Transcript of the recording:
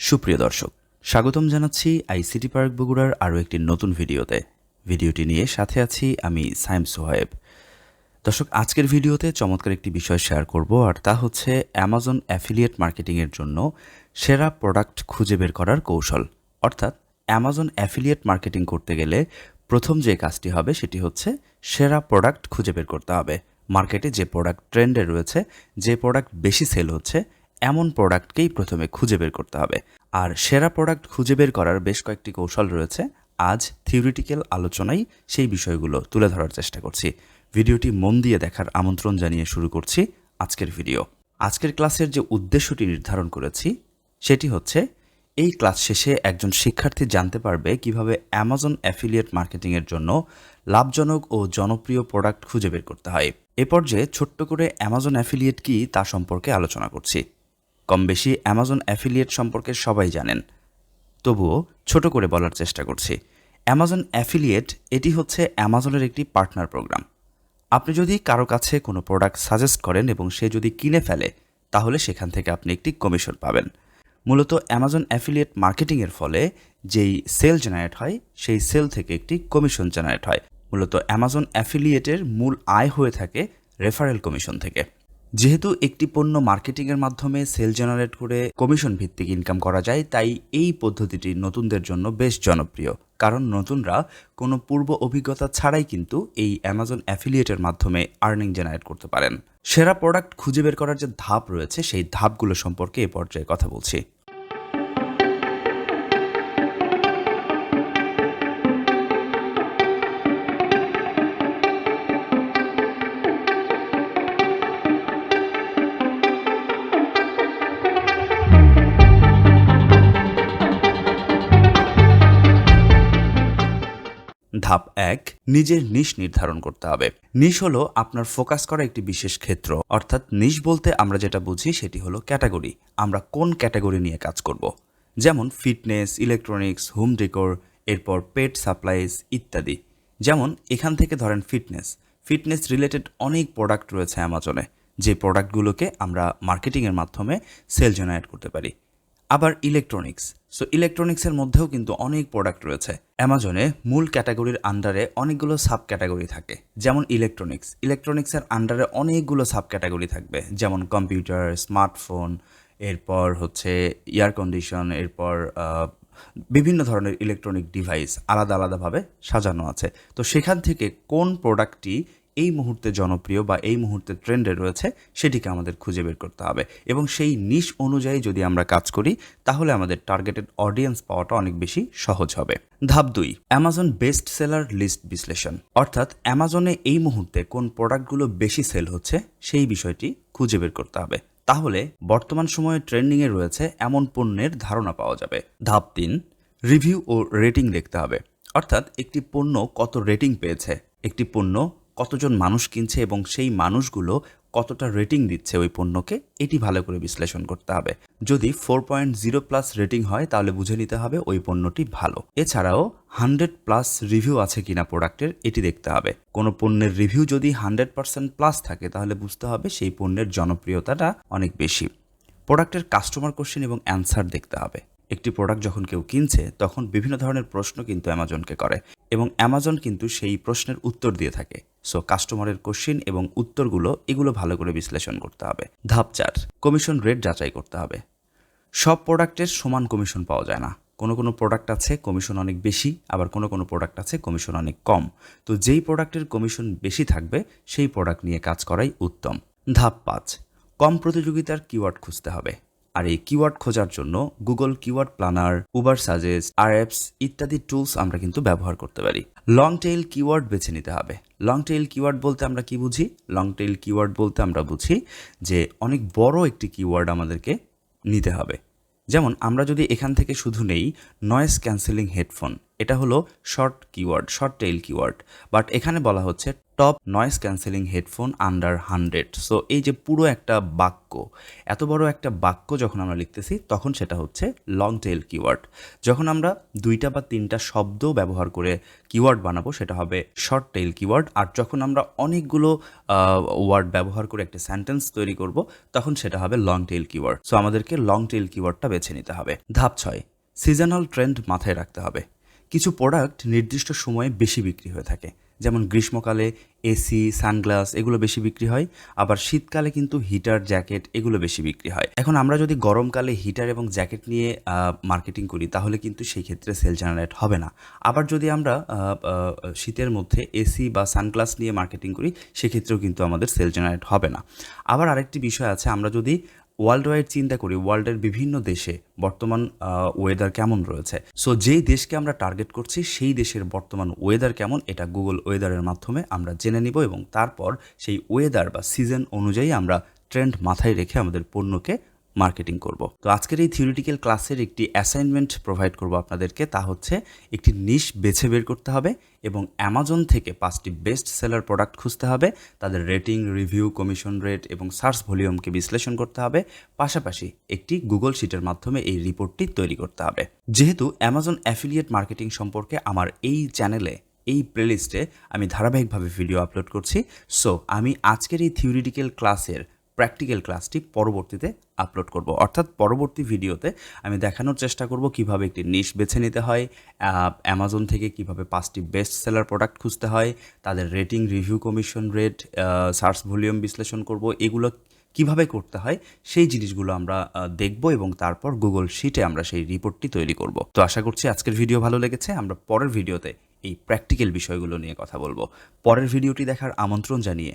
সুপ্রিয় দর্শক, স্বাগতম জানাচ্ছি আইসিটি পার্ক বগুড়ার আরও একটি নতুন ভিডিওতে। ভিডিওটি নিয়ে সাথে আছি আমি সাইম সোহেব দর্শক, আজকের ভিডিওতে চমৎকার একটি বিষয় শেয়ার করব, আর তা হচ্ছে অ্যামাজন অ্যাফিলিয়েট মার্কেটিংয়ের জন্য সেরা প্রোডাক্ট খুঁজে বের করার কৌশল। অর্থাৎ অ্যামাজন অ্যাফিলিয়েট মার্কেটিং করতে গেলে প্রথম যে কাজটি হবে সেটি হচ্ছে সেরা প্রোডাক্ট খুঁজে বের করতে হবে। মার্কেটে যে প্রোডাক্ট ট্রেন্ডে রয়েছে, যে প্রোডাক্ট বেশি সেল হচ্ছে এমন প্রোডাক্টকেই প্রথমে খুঁজে বের করতে হবে। আর সেরা প্রোডাক্ট খুঁজে বের করার বেশ কয়েকটি কৌশল রয়েছে। আজ থিওরিটিক্যাল আলোচনায় সেই বিষয়গুলো তুলে ধরার চেষ্টা করছি। ভিডিওটি মন দিয়ে দেখার আমন্ত্রণ জানিয়ে শুরু করছি আজকের ভিডিও। আজকের ক্লাসের যে উদ্দেশ্যটি নির্ধারণ করেছি, সেটি হচ্ছে, এই ক্লাস শেষে একজন শিক্ষার্থী জানতে পারবে কীভাবে অ্যামাজন অ্যাফিলিয়েট মার্কেটিংয়ের জন্য লাভজনক ও জনপ্রিয় প্রোডাক্ট খুঁজে বের করতে হয়। এ পর্যায়ে ছোট্ট করে অ্যামাজন অ্যাফিলিয়েট কি তা সম্পর্কে আলোচনা করছি। কম বেশি অ্যামাজন অ্যাফিলিয়েট সম্পর্কে সবাই জানেন। তবুও ছোট করে বলার চেষ্টা করছি। অ্যামাজন অ্যাফিলিয়েট এটি হচ্ছে অ্যামাজনের একটি পার্টনার প্রোগ্রাম আপনি যদি কারও কাছে কোনো প্রোডাক্ট সাজেস্ট করেন এবং সে যদি কিনে ফেলে, তাহলে সেখান থেকে আপনি একটি কমিশন পাবেন। মূলত অ্যামাজন অ্যাফিলিয়েট মার্কেটিংয়ের ফলে যেই সেল জেনারেট হয়, সেই সেল থেকে একটি কমিশন জেনারেট হয়। মূলত অ্যামাজন অ্যাফিলিয়েটের মূল আয় হয়ে থাকে রেফারেল কমিশন থেকে। যেহেতু একটি পণ্য মার্কেটিংয়ের মাধ্যমে সেল জেনারেট করে কমিশন ভিত্তিক ইনকাম করা যায়, তাই এই পদ্ধতিটি নতুনদের জন্য বেশ জনপ্রিয়। কারণ নতুনরা কোনো পূর্ব অভিজ্ঞতা ছাড়াই কিন্তু এই অ্যামাজন অ্যাফিলিয়েটের মাধ্যমে আর্নিং জেনারেট করতে পারেন। সেরা প্রোডাক্ট খুঁজে বের করার যে ধাপ রয়েছে, সেই ধাপগুলো সম্পর্কে এ পর্যায়ে কথা বলছি। ধাপ এক, নিজের নিশ নির্ধারণ করতে হবে। নিশ হলো আপনার ফোকাস করা একটি বিশেষ ক্ষেত্র। অর্থাৎ নিশ বলতে আমরা যেটা বুঝি সেটি হলো ক্যাটাগরি আমরা কোন ক্যাটাগরি নিয়ে কাজ করব? যেমন ফিটনেস ইলেকট্রনিক্স হোম ডেকোর এরপর পেট সাপ্লাইজ ইত্যাদি। যেমন এখান থেকে ধরেন ফিটনেস ফিটনেস রিলেটেড অনেক প্রোডাক্ট রয়েছে অ্যামাজনে যে প্রোডাক্টগুলোকে আমরা মার্কেটিংয়ের মাধ্যমে সেল জেনারেট করতে পারি। আবার ইলেকট্রনিক্স সো ইলেকট্রনিক্সের মধ্যেও কিন্তু অনেক প্রোডাক্ট রয়েছে। অ্যামাজনে মূল ক্যাটাগরির আন্ডারে অনেকগুলো সাব ক্যাটাগরি থাকে, যেমন ইলেকট্রনিক্স ইলেকট্রনিক্সের আন্ডারে অনেকগুলো সাব ক্যাটাগরি থাকবে, যেমন কম্পিউটার স্মার্টফোন এরপর হচ্ছে এয়ার কন্ডিশন এরপর বিভিন্ন ধরনের ইলেকট্রনিক ডিভাইস আলাদা আলাদাভাবে সাজানো আছে। তো সেখান থেকে কোন প্রোডাক্টটি এই মুহূর্তে জনপ্রিয় বা এই মুহূর্তে ট্রেন্ডে রয়েছে, সেটিকে আমাদের খুঁজে বের করতে হবে। এবং সেই নিশ অনুযায়ী যদি আমরা কাজ করি, তাহলে আমাদের টার্গেটেড অডিয়েন্স পাওয়াটা অনেক বেশি সহজ হবে। ধাপ দুই অ্যামাজন বেস্ট সেলার লিস্ট বিশ্লেষণ। অর্থাৎ অ্যামাজনে এই মুহূর্তে কোন প্রোডাক্টগুলো বেশি সেল হচ্ছে, সেই বিষয়টি খুঁজে বের করতে হবে। তাহলে বর্তমান সময়ে ট্রেন্ডিংয়ে রয়েছে এমন পণ্যের ধারণা পাওয়া যাবে। ধাপ তিন রিভিউ ও রেটিং দেখতে হবে। অর্থাৎ একটি পণ্য কত রেটিং পেয়েছে, একটি পণ্য কতজন মানুষ কিনছে এবং সেই মানুষগুলো কতটা রেটিং দিচ্ছে ওই পণ্যকে, এটি ভালো করে বিশ্লেষণ করতে হবে। যদি four point zero plus rating হয়, তাহলে বুঝে নিতে হবে ওই পণ্যটি ভালো। এছাড়াও, হান্ড্রেড প্লাস রিভিউ আছে কিনা প্রোডাক্টের, এটি দেখতে হবে। কোনো পণ্যের রিভিউ যদি হান্ড্রেড পার্সেন্ট প্লাস থাকে, তাহলে বুঝতে হবে সেই পণ্যের জনপ্রিয়তাটা অনেক বেশি। প্রোডাক্টের কাস্টমার কোশ্চেন এবং অ্যান্সার দেখতে হবে। একটি প্রোডাক্ট যখন কেউ কিনছে, তখন বিভিন্ন ধরনের প্রশ্ন কিন্তু অ্যামাজনকে করে এবং অ্যামাজন কিন্তু সেই প্রশ্নের উত্তর দিয়ে থাকে। সো কাস্টমারের কোশ্চেন এবং উত্তরগুলো এগুলো ভালো করে বিশ্লেষণ করতে হবে। ধাপ চার কমিশন রেট যাচাই করতে হবে। সব প্রোডাক্টের সমান কমিশন পাওয়া যায় না। কোনো কোনো প্রোডাক্ট আছে কমিশন অনেক বেশি, আবার কোনো কোনো প্রোডাক্ট আছে কমিশন অনেক কম। তো যেই প্রোডাক্টের কমিশন বেশি থাকবে, সেই প্রোডাক্ট নিয়ে কাজ করাই উত্তম। ধাপ পাঁচ, কম প্রতিযোগিতার কিওয়ার্ড খুঁজতে হবে। আর এই কিওয়ার্ড খোঁজার জন্য Google keyword planner Ubersuggest আর অ্যাপস ইত্যাদি টুলস আমরা কিন্তু ব্যবহার করতে পারি। লং টেইল কিওয়ার্ড বেছে নিতে হবে। লং টেইল কিওয়ার্ড বলতে আমরা কি বুঝি? লং টেইল কিওয়ার্ড বলতে আমরা বুঝি যে অনেক বড় একটি কিওয়ার্ড আমাদেরকে নিতে হবে। যেমন আমরা যদি এখান থেকে শুধু নেই নয়েস ক্যান্সেলিং হেডফোন এটা হলো short keyword short tail keyword but এখানে বলা হচ্ছে top noise cancelling headphone under hundred so এই যে পুরো একটা বাক্য, এত বড় একটা বাক্য যখন আমরা লিখতেছি, তখন সেটা হচ্ছে লং টেইল কিওয়ার্ড যখন আমরা দুইটা বা তিনটা শব্দ ব্যবহার করে কিওয়ার্ড বানাবো, সেটা হবে শর্ট টেইল কিওয়ার্ড আর যখন আমরা অনেকগুলো ওয়ার্ড ব্যবহার করে একটা সেন্টেন্স তৈরি করব, তখন সেটা হবে লং টেইল কিওয়ার্ড সো আমাদেরকে লং টেল কিওয়ার্ডটা বেছে নিতে হবে। ধাপ ছয় সিজনাল ট্রেন্ড মাথায় রাখতে হবে। কিছু প্রোডাক্ট নির্দিষ্ট সময়ে বেশি বিক্রি হয়ে থাকে। যেমন গ্রীষ্মকালে এসি সানগ্লাস এগুলো বেশি বিক্রি হয়, আবার শীতকালে কিন্তু হিটার জ্যাকেট এগুলো বেশি বিক্রি হয়। এখন আমরা যদি গরমকালে হিটার এবং জ্যাকেট নিয়ে মার্কেটিং করি, তাহলে কিন্তু সেই ক্ষেত্রে সেল জেনারেট হবে না। আবার যদি আমরা শীতের মধ্যে এসি বা সানগ্লাস নিয়ে মার্কেটিং করি, সেক্ষেত্রেও কিন্তু আমাদের সেল জেনারেট হবে না। আবার আরেকটি বিষয় আছে, আমরা যদি ওয়ার্ল্ড ওয়াইড চিন্তা করি ওয়ার্ল্ডের বিভিন্ন দেশে বর্তমান ওয়েদার কেমন রয়েছে। সো যেই দেশকে আমরা টার্গেট করছি, সেই দেশের বর্তমান ওয়েদার কেমন, এটা গুগল ওয়েদারের মাধ্যমে আমরা জেনে নিব এবং তারপর সেই ওয়েদার বা সিজন অনুযায়ী আমরা ট্রেন্ড মাথায় রেখে আমাদের পণ্যকে মার্কেটিং করব। তো আজকের এই থিওরিটিক্যাল ক্লাসের একটি অ্যাসাইনমেন্ট প্রোভাইড করব আপনাদেরকে। তা হচ্ছে একটি নিশ বেছে বের করতে হবে এবং অ্যামাজন থেকে পাঁচটি বেস্ট সেলার প্রোডাক্ট খুঁজতে হবে। তাদের রেটিং রিভিউ কমিশন রেট এবং সার্চ ভলিউমকে বিশ্লেষণ করতে হবে। পাশাপাশি একটি গুগল শিটের মাধ্যমে এই রিপোর্টটি তৈরি করতে হবে। যেহেতু অ্যামাজন অ্যাফিলিয়েট মার্কেটিং সম্পর্কে আমার এই চ্যানেলে এই প্লেলিস্টে আমি ধারাবাহিকভাবে ভিডিও আপলোড করছি সো আমি আজকের এই থিওরিটিক্যাল ক্লাসের প্র্যাকটিক্যাল ক্লাসটি পরবর্তীতে আপলোড করব। অর্থাৎ পরবর্তী ভিডিওতে আমি দেখানোর চেষ্টা করব কীভাবে একটি নিশ বেছে নিতে হয় অ্যামাজন থেকে কীভাবে পাঁচটি বেস্ট সেলার প্রোডাক্ট খুঁজতে হয়, তাদের rating review commission rate search volume বিশ্লেষণ করব, এগুলো কীভাবে করতে হয় সেই জিনিসগুলো আমরা দেখব এবং তারপর গুগল শিটে আমরা সেই রিপোর্টটি তৈরি করব। তো আশা করছি আজকের ভিডিও ভালো লেগেছে, আমরা পরের ভিডিওতে এই প্র্যাকটিক্যাল বিষয়গুলো নিয়ে কথা বলব। পরের ভিডিওটি দেখার আমন্ত্রণ জানিয়ে